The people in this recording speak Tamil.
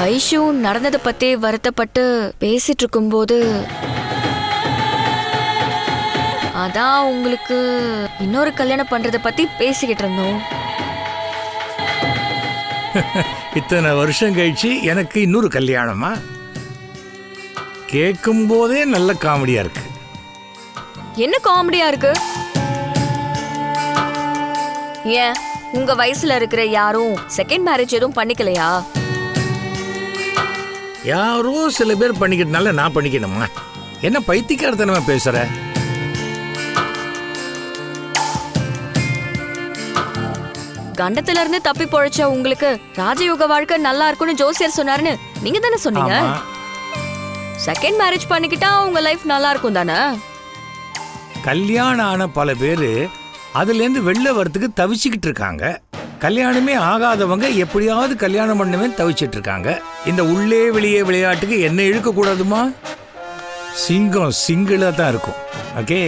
வைஷு நடந்ததை பத்தி வருத்தப்பட்டு பேசிட்டு இருக்கும்போது அதான் உங்களுக்கு இன்னொரு கல்யாணம் பண்றத பத்தி பேசிக்கிட்டு இருந்தோம். இத்தனை வருஷம் கழிச்சு எனக்கு இன்னொரு கல்யாணமா? கேட்கும் போதே நல்ல காமெடியா இருக்கு. என்ன காமெடியா இருக்கு? ஏன் உங்க வயசுல இருக்கிற யாரும் செகண்ட் மேரேஜ் எதுவும் பண்ணிக்கலையா? யாரோ சில பேர் பண்ணிக்கிட்டனால நான் பண்ணிக்கணுமா? என்ன பைத்தியக்காரத்தனமா பேசுற? கண்டத்துல இருந்து தப்பி பொழைச்ச உங்களுக்கு ராஜயோக வாழ்க்கை நல்லா இருக்கும்னு ஜோசியர் சொன்னாருன்னு நீங்க தானே சொன்னீங்க? செகண்ட் மேரேஜ் பண்ணிக்கிட்டா உங்க லைஃப் நல்லா இருக்கும் தானே? கல்யாணம் ஆன பல பேர் அதுலேருந்து வெளில வரத்துக்கு தவிச்சுக்கிட்டு இருக்காங்க. கல்யாணமே ஆகாதவங்க எப்படியாவது கல்யாணம் பண்ணவே தவிச்சிட்டு இருக்காங்க இந்த உள்ளே வெளியே விளையாட்டுக்கு என்ன இழுக்க கூடாதுமா சிங்கம் சிங்கிளா தான் இருக்கும். ஓகே?